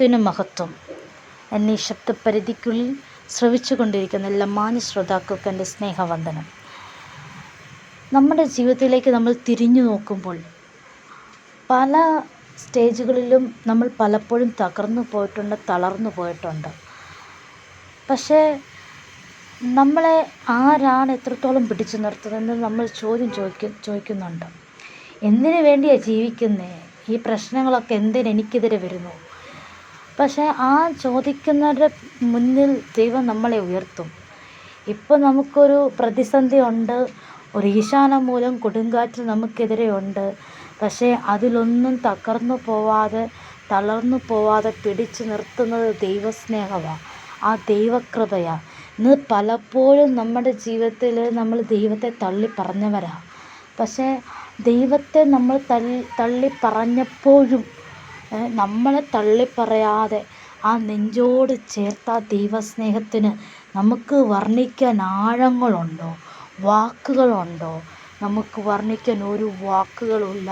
ദൈവത്തിന് മഹത്വം. എന്നീ ശബ്ദപരിധിക്കുള്ളിൽ ശ്രവിച്ചു കൊണ്ടിരിക്കുന്ന എല്ലാ മാന്യ ശ്രോതാക്കൾക്കും എന്റെ സ്നേഹവന്ദനം. നമ്മുടെ ജീവിതത്തിലേക്ക് നമ്മൾ തിരിഞ്ഞു നോക്കുമ്പോൾ പല സ്റ്റേജുകളിലും നമ്മൾ പലപ്പോഴും തകർന്നു പോയിട്ടുണ്ട് തളർന്നു പോയിട്ടുണ്ട്. പക്ഷേ നമ്മളെ ആരാണ് എത്രത്തോളം പിടിച്ചു നിർത്തുന്നതെന്ന് നമ്മൾ ചോദ്യം ചോദിക്ക ചോദിക്കുന്നുണ്ട്. എന്തിനു വേണ്ടിയാണ് ജീവിക്കുന്നത് ഈ പ്രശ്നങ്ങളൊക്കെ എന്തിനെനിക്കെതിരെ വരുന്നു? പക്ഷേ ആ ചോദിക്കുന്നവരുടെ മുന്നിൽ ദൈവം നമ്മളെ ഉയർത്തും. ഇപ്പോൾ നമുക്കൊരു പ്രതിസന്ധി ഉണ്ട് ഒരു ഈശാന മൂലം കൊടുങ്കാറ്റ് നമുക്കെതിരെ ഉണ്ട്. പക്ഷേ അതിലൊന്നും തകർന്നു പോവാതെ തളർന്നു പോവാതെ പിടിച്ചു നിർത്തുന്നത് ദൈവസ്നേഹമാണ് ആ ദൈവകൃപയാണ് ഇന്ന് പലപ്പോഴും നമ്മുടെ ജീവിതത്തിൽ നമ്മൾ ദൈവത്തെ തള്ളി പറഞ്ഞവരാണ് പക്ഷേ ദൈവത്തെ നമ്മൾ തള്ളി തള്ളി പറഞ്ഞപ്പോഴും നമ്മളെ തള്ളിപ്പറയാതെ ആ നെഞ്ചോട് ചേർത്ത ആ ദൈവസ്നേഹത്തിന് നമുക്ക് വർണിക്കാൻ ആഴങ്ങളുണ്ടോ? വാക്കുകളുണ്ടോ? നമുക്ക് വർണിക്കാൻ ഒരു വാക്കുകളുമില്ല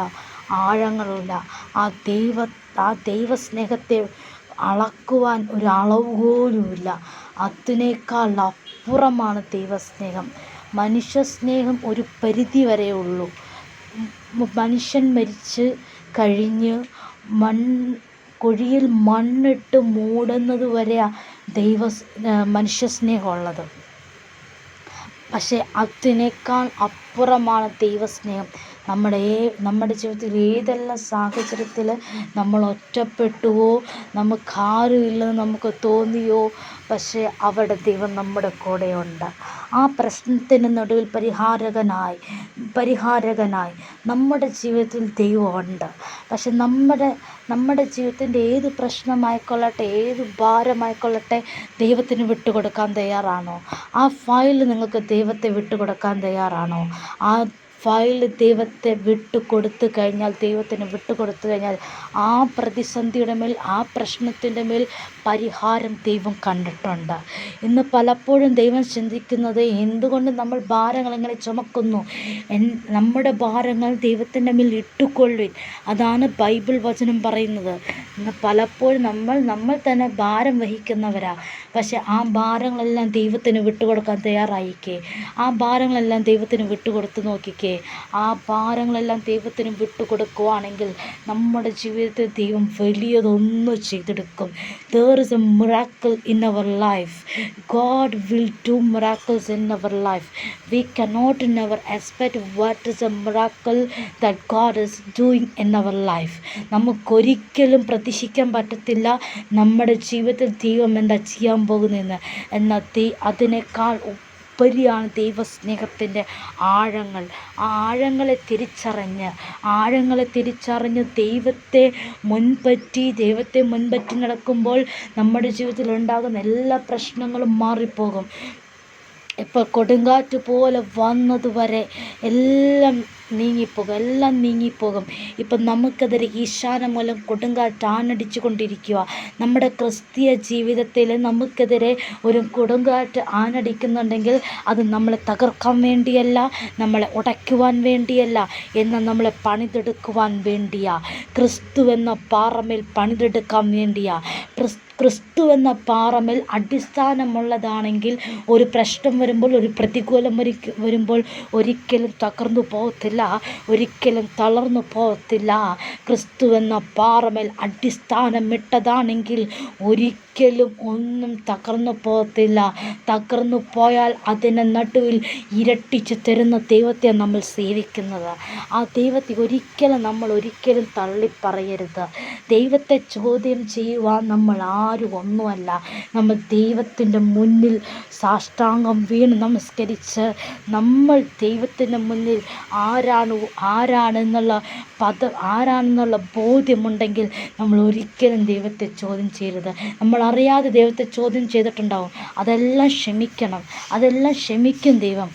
ആഴങ്ങളുമില്ല. ആ ദൈവ ആ ദൈവസ്നേഹത്തെ അളക്കുവാൻ ഒരു അളവ് പോലുമില്ല. അതിനേക്കാൾ അപ്പുറമാണ് ദൈവസ്നേഹം. മനുഷ്യസ്നേഹം ഒരു പരിധി വരെ ഉള്ളൂ മനുഷ്യൻ മരിച്ച് കഴിഞ്ഞ് മൺ കുഴിയിൽ മണ്ണിട്ട് മൂടുന്നത് വരെയാണ് ദൈവ മനുഷ്യ സ്നേഹം ഉള്ളത് പക്ഷേ അതിനേക്കാൾ അപ്പുറമാണ് ദൈവസ്നേഹം. നമ്മുടെ നമ്മുടെ ജീവിതത്തിൽ ഏതെല്ലാം സാഹചര്യത്തിൽ നമ്മൾ ഒറ്റപ്പെട്ടുവോ? നമുക്ക് ആരുമില്ലെന്ന് നമുക്ക് തോന്നിയോ? പക്ഷേ അവിടെ ദൈവം നമ്മുടെ കൂടെയുണ്ട്. ആ പ്രശ്നത്തിന് നടുവിൽ പരിഹാരകനായി പരിഹാരകനായി നമ്മുടെ ജീവിതത്തിൽ ദൈവമുണ്ട്. പക്ഷെ നമ്മുടെ നമ്മുടെ ജീവിതത്തിന്റെ ഏത് പ്രശ്നമായിക്കൊള്ളട്ടെ ഏത് ഭാരമായിക്കൊള്ളട്ടെ ദൈവത്തിന് വിട്ടുകൊടുക്കാൻ തയ്യാറാണോ? ആ ഫയൽ നിങ്ങൾക്ക് ദൈവത്തെ വിട്ടുകൊടുക്കാൻ തയ്യാറാണോ? ആ ഫയൽ ദൈവത്തെ വിട്ടു കൊടുത്തു കഴിഞ്ഞാൽ ദൈവത്തിന് വിട്ടു കൊടുത്തു കഴിഞ്ഞാൽ ആ പ്രതിസന്ധിയുടെ മേൽ ആ പ്രശ്നത്തിന്റെ മേൽ പരിഹാരം ദൈവം കണ്ടിട്ടുണ്ട്. ഇന്ന് പലപ്പോഴും ദൈവം ചിന്തിക്കുന്നത് എന്തുകൊണ്ട് നമ്മൾ ഭാരങ്ങൾ ഇങ്ങനെ ചുമക്കുന്നു? നമ്മുടെ ഭാരങ്ങൾ ദൈവത്തിന്റെ മേൽ ഇട്ടുകൊള്ളുവിൻ. അതാണ് ബൈബിൾ വചനം പറയുന്നത്. ഇന്ന് പലപ്പോഴും നമ്മൾ നമ്മൾ തന്നെ ഭാരം വഹിക്കുന്നവരാ. പക്ഷെ ആ ഭാരങ്ങളെല്ലാം ദൈവത്തിന് വിട്ടുകൊടുക്കാൻ തയ്യാറായിക്കേ. ആ ഭാരങ്ങളെല്ലാം ദൈവത്തിന് വിട്ടുകൊടുത്ത് നോക്കിക്കേ. ആ ഭാരങ്ങളെല്ലാം ദൈവത്തിന് വിട്ടുകൊടുക്കുവാണെങ്കിൽ നമ്മുടെ ജീവിതത്തിൽ ദൈവം വലിയതൊന്നും ചെയ്തെടുക്കും. There is a miracle in our life God will do miracles in our life we cannot our expect what is a miracle that God is doing in our life നമുക്കൊരിക്കലും പ്രതീക്ഷിക്കാൻ പറ്റത്തില്ല നമ്മുടെ ജീവിതത്തിൽ ദൈവം എന്താ ചെയ്യാൻ പോകുന്നതെന്ന്. എന്നാൽ അതിനേക്കാൾ ഉപരിയാണ് ദൈവസ്നേഹത്തിന്റെ ആഴങ്ങൾ. ആ ആഴങ്ങളെ തിരിച്ചറിഞ്ഞ് ആഴങ്ങളെ തിരിച്ചറിഞ്ഞ് ദൈവത്തെ മുൻപറ്റി ദൈവത്തെ മുൻപറ്റി നടക്കുമ്പോൾ നമ്മുടെ ജീവിതത്തിൽ ഉണ്ടാകുന്ന എല്ലാ പ്രശ്നങ്ങളും മാറിപ്പോകും. ഇപ്പോൾ കൊടുങ്കാറ്റ് പോലെ വന്നതുവരെ എല്ലാം നീങ്ങിപ്പോകും എല്ലാം നീങ്ങിപ്പോകും. ഇപ്പം നമുക്കെതിരെ മൂലം കൊടുങ്കാറ്റ് ആഞ്ഞടിച്ചു കൊണ്ടിരിക്കുക നമ്മുടെ ക്രിസ്തീയ ജീവിതത്തിൽ നമുക്കെതിരെ ഒരു കൊടുങ്കാറ്റ് ആഞ്ഞടിക്കുന്നുണ്ടെങ്കിൽ അത് നമ്മളെ തകർക്കാൻ വേണ്ടിയല്ല നമ്മളെ ഉടയ്ക്കുവാൻ വേണ്ടിയല്ല എന്നാൽ നമ്മളെ പണിതെടുക്കുവാൻ വേണ്ടിയാ. ക്രിസ്തു എന്ന പാറമേൽ പണിതെടുക്കാൻ വേണ്ടിയാ. ക്രിസ്തു എന്ന പാറമേൽ അടിസ്ഥാനമുള്ളതാണെങ്കിൽ ഒരു പ്രശ്നം വരുമ്പോൾ ഒരു പ്രതികൂലം വരുമ്പോൾ ഒരിക്കലും തകർന്നു പോകത്തില്ല. ഒരിക്കലും തളർന്നു പോകത്തില്ല ക്രിസ്തു എന്ന പാറമേൽ അടിസ്ഥാനമിട്ടതാണെങ്കിൽ ഒരിക്കലും ഒന്നും തകർന്നു പോകത്തില്ല. തകർന്നു പോയാൽ അതിനെ നടുവിൽ ഇരട്ടിച്ച് തരുന്ന ദൈവത്തെ നമ്മൾ സേവിക്കുന്നത്. ആ ദൈവത്തെ ഒരിക്കലും നമ്മൾ ഒരിക്കലും തള്ളിപ്പറയരുത്. ദൈവത്തെ ചോദ്യം ചെയ്യുവാൻ നമ്മൾ ആരും ഒന്നുമല്ല. നമ്മൾ ദൈവത്തിന്റെ മുന്നിൽ സാഷ്ടാംഗം വീണ് നമസ്കരിച്ച് നമ്മൾ ദൈവത്തിന്റെ മുന്നിൽ ആരാണ് ആരാണെന്നുള്ള പദ ആരാണെന്നുള്ള ബോധ്യമുണ്ടെങ്കിൽ നമ്മൾ ഒരിക്കലും ദൈവത്തെ ചോദ്യം ചെയ്യരുത്. നമ്മൾ അറിയാതെ ദൈവത്തെ ചോദ്യം ചെയ്തിട്ടുണ്ടാവും. അതെല്ലാം ക്ഷമിക്കണം. അതെല്ലാം ക്ഷമിക്കും ദൈവം.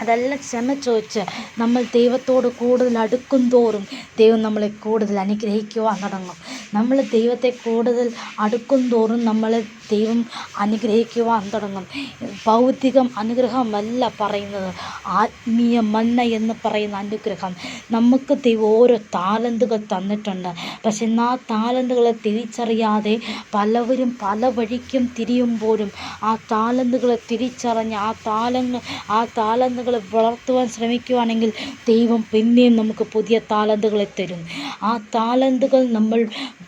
അതെല്ലാം ക്ഷമ ചോദിച്ച് നമ്മൾ ദൈവത്തോട് കൂടുതൽ അടുക്കും തോറും ദൈവം നമ്മളെ കൂടുതൽ അനുഗ്രഹിക്കുവാൻ തുടങ്ങും. നമ്മൾ ദൈവത്തെ കൂടുതൽ അടുക്കും തോറും നമ്മൾ ദൈവം അനുഗ്രഹിക്കുവാൻ തുടങ്ങും. ഭൗതികം അനുഗ്രഹമല്ല പറയുന്നത്. ആത്മീയ മന്ന എന്ന് പറയുന്ന അനുഗ്രഹം. നമുക്ക് ദൈവം ഓരോ താലന്തുകൾ തന്നിട്ടുണ്ട്. പക്ഷെ ആ താലന്തുകളെ തിരിച്ചറിയാതെ പലവരും പല വഴിക്കും തിരിയുമ്പോഴും ആ താലന്തുകളെ തിരിച്ചറിഞ്ഞ് ആ താലങ്ങൾ ആ താലന്തുകൾ വളർത്തുവാൻ ശ്രമിക്കുവാണെങ്കിൽ ദൈവം പിന്നെയും നമുക്ക് പുതിയ താലന്തുകളെ തരും. ആ താലന്തുകൾ നമ്മൾ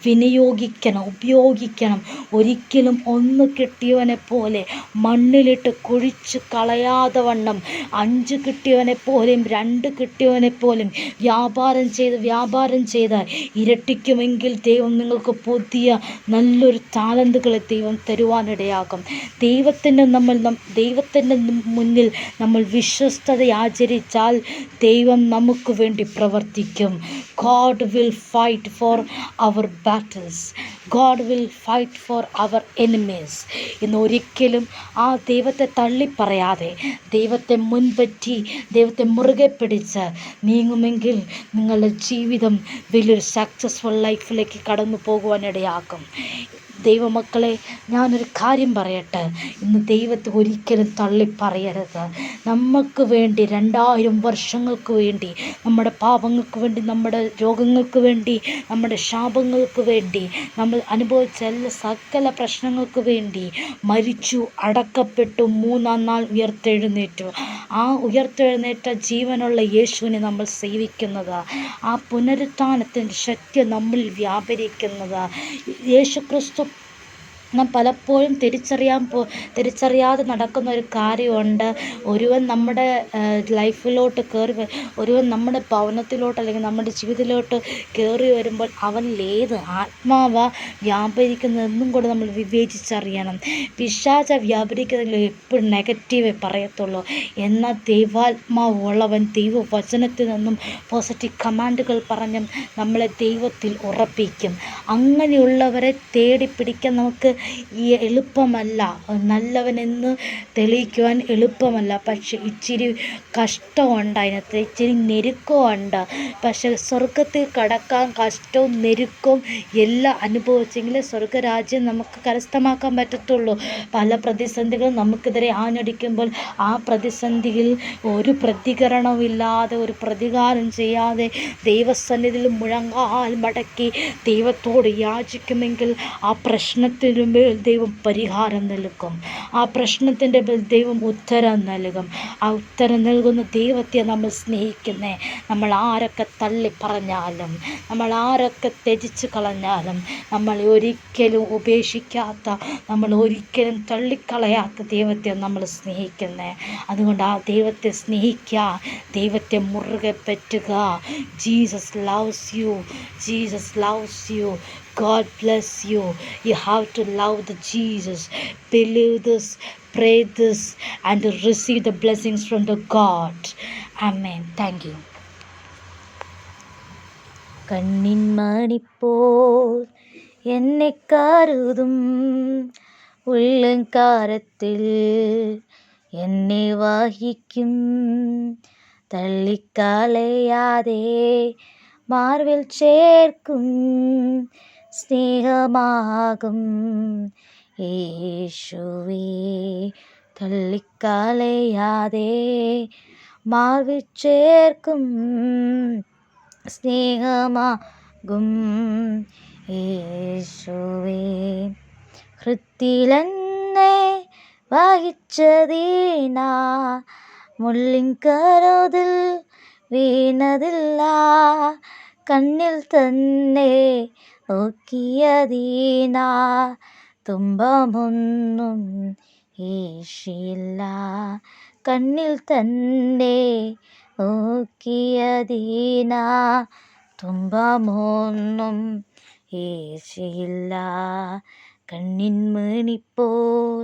വിനിയോഗിക്കണം ഉപയോഗിക്കണം. ഒരിക്കലും ഒന്ന് കിട്ടിയവനെ പോലെ മണ്ണിലിട്ട് കുഴിച്ച് കളയാതെ വണ്ണം. അഞ്ച് കിട്ടിയവനെ പോലെയും രണ്ട് കിട്ടിയവനെ പോലും വ്യാപാരം ചെയ്ത് വ്യാപാരം ചെയ്താൽ ഇരട്ടിക്കുമെങ്കിൽ ദൈവം നിങ്ങൾക്ക് പുതിയ നല്ലൊരു താലന്തുകളെ ദൈവം തരുവാനിടയാകും. ദൈവത്തിന്റെ നമ്മൾ ദൈവത്തിന്റെ മുന്നിൽ നമ്മൾ വിശ്വസ്തത ആചരിച്ചാൽ ദൈവം നമുക്ക് വേണ്ടി പ്രവർത്തിക്കും. God will fight for our battles God will fight for our enemies ഇന്ന് ഒരിക്കലും ആ ദൈവത്തെ തള്ളിപ്പറയാതെ ദൈവത്തെ മുൻപറ്റി ദൈവത്തെ മുറുകെ പിടിച്ച് നീങ്ങുമെങ്കിൽ നിങ്ങളുടെ ജീവിതം വലിയൊരു സക്സസ്ഫുൾ ലൈഫിലേക്ക് കടന്നു പോകുവാനിടയാക്കും ദൈവമക്കളെ ഞാനൊരു കാര്യം പറയട്ടെ? ഇന്ന് ദൈവത്തെ ഒരിക്കലും തള്ളിപ്പറയരുത്. നമുക്ക് വേണ്ടി രണ്ടായിരം വർഷങ്ങൾക്ക് വേണ്ടി നമ്മുടെ പാപങ്ങൾക്ക് വേണ്ടി നമ്മുടെ രോഗങ്ങൾക്ക് വേണ്ടി നമ്മുടെ ശാപങ്ങൾക്ക് വേണ്ടി നമ്മൾ അനുഭവിച്ച എല്ലാ സകല പ്രശ്നങ്ങൾക്ക് വേണ്ടി മരിച്ചു അടക്കപ്പെട്ടു മൂന്നാം നാൾ ഉയർത്തെഴുന്നേറ്റു. ആ ഉയർത്തെഴുന്നേറ്റ ജീവനുള്ള യേശുവിനെ നമ്മൾ സേവിക്കുന്നത്. ആ പുനരുത്ഥാനത്തിന്റെ ശക്തി നമ്മിൽ വ്യാപരിക്കുന്നത്. യേശു ക്രിസ്തു നാം പലപ്പോഴും തിരിച്ചറിയാൻ പോ തിരിച്ചറിയാതെ നടക്കുന്ന ഒരു കാര്യമുണ്ട്. ഒരുവൻ നമ്മുടെ ലൈഫിലോട്ട് കയറി ഒരുവൻ നമ്മുടെ ഭവനത്തിലോട്ട് അല്ലെങ്കിൽ നമ്മുടെ ജീവിതത്തിലോട്ട് കയറി വരുമ്പോൾ അവനിലേത് ആത്മാവ വ്യാപരിക്കുന്നതെന്നും കൂടെ നമ്മൾ വിവേചിച്ചറിയണം. പിശാച വ്യാപരിക്കുന്നതിൽ എപ്പോഴും നെഗറ്റീവേ പറയത്തുള്ളൂ. എന്നാൽ ദൈവാത്മാവ് ഉള്ളവൻ ദൈവവചനത്തിൽ നിന്നും പോസിറ്റീവ് കമാൻഡുകൾ പറഞ്ഞും നമ്മളെ ദൈവത്തിൽ ഉറപ്പിക്കും. അങ്ങനെയുള്ളവരെ തേടി പിടിക്കാൻ നമുക്ക് ഈ എളുപ്പമല്ല. നല്ലവനെന്ന് തെളിയിക്കുവാൻ എളുപ്പമല്ല. പക്ഷെ ഇച്ചിരി കഷ്ടമുണ്ട് അതിനകത്ത്. ഇച്ചിരി ഞെരുക്കമുണ്ട്. പക്ഷെ സ്വർഗത്തിൽ കടക്കാൻ കഷ്ടവും ഞെരുക്കവും എല്ലാം അനുഭവിച്ചെങ്കിലേ സ്വർഗരാജ്യം നമുക്ക് കരസ്ഥമാക്കാൻ പറ്റത്തുള്ളൂ. പല പ്രതിസന്ധികളും നമുക്കെതിരെ ആഞ്ഞടിക്കുമ്പോൾ ആ പ്രതിസന്ധിയിൽ ഒരു പ്രതികരണമില്ലാതെ ഒരു പ്രതികാരം ചെയ്യാതെ ദൈവസന്നിധിയിൽ മുഴങ്ങാൽ മടക്കി ദൈവത്തോട് യാചിക്കുമെങ്കിൽ ആ പ്രശ്നത്തിന് മേൽ ദൈവം പരിഹാരം നൽകും. ആ പ്രശ്നത്തിന്റെ മേൽ ദൈവം ഉത്തരം നൽകും. ആ ഉത്തരം നൽകുന്ന ദൈവത്തെ നമ്മൾ സ്നേഹിക്കുന്നേ. നമ്മൾ ആരൊക്കെ തള്ളി പറഞ്ഞാലും നമ്മൾ ആരൊക്കെ ത്യജിച്ച് കളഞ്ഞാലും നമ്മൾ ഒരിക്കലും ഉപേക്ഷിക്കാത്ത നമ്മൾ ഒരിക്കലും തള്ളിക്കളയാത്ത ദൈവത്തെ നമ്മൾ സ്നേഹിക്കുന്നേ. അതുകൊണ്ട് ആ ദൈവത്തെ സ്നേഹിക്കുക ദൈവത്തെ മുറുകെ പറ്റുക. Jesus loves you Jesus loves you God bless you. You have to love the Jesus. Believe this, pray this, and receive the blessings from the God. Amen. Thank you. കണ്ണിൻ മണിപ്പോൾ എന്നെ കരുതും ഉള്ളങ്കാരത്തിൽ എന്നെ വഹിക്കും തള്ളിക്കളയാതെ മാർവിൽ ചേർക്കും സ്നേഹമാകും. യേശുവേ തള്ളിക്കളയാതെ മാർവിച്ചേർക്കും സ്നേഹമാകും. യേശുവേ ഹൃത്തിലെന്നെ വഹിച്ചതീനാ. മുള്ളിൻ കരോതിൽ വീണതില്ല. കണ്ണിൽ തന്നെ നോക്കിയതീന തുമ്പമൊന്നും ഏഷില്ല കണ്ണിൽ തന്നെ നോക്കിയതീന തുമ്പമൊന്നും ഏശിയില്ല കണ്ണിൻ മണിപ്പോൾ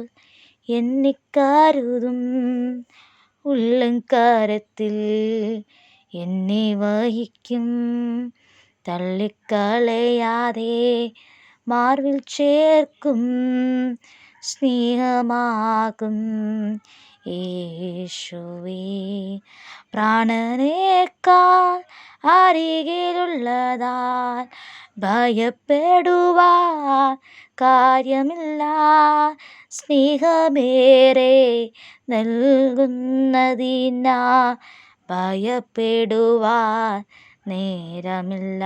എന്നെ കരുതും ഉള്ളംകാരത്തിൽ എന്നെ വഹിക്കും. തള്ളിക്കളയാതെ മാർവിൽ ചേർക്കും സ്നേഹമാകും യേശുവേ. പ്രാണനേക്കാൾ അരികിലുള്ളതാൽ ഭയപ്പെടുവാൻ കാര്യമില്ല സ്നേഹമേറെ നൽകുന്നതിനാ ഭയപ്പെടുവാൻ നേരമില്ല.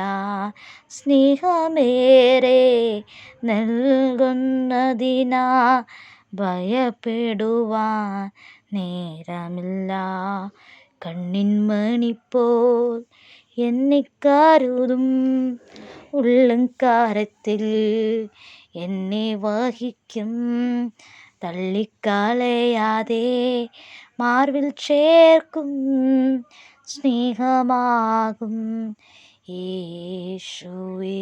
സ്നേഹമേറെ നൽകുന്നതിനാ ഭയപ്പെടുവാൻ നേരമില്ല. കണ്ണിൻമണിപ്പോൾ എന്നെ കരുതും. ഉള്ളംകാരത്തിൽ എന്നെ വഹിക്കും. തള്ളിക്കളയാതെ മാർവിൽ ചേർക്കും. സ്നേഹമാകും യേശുവേ.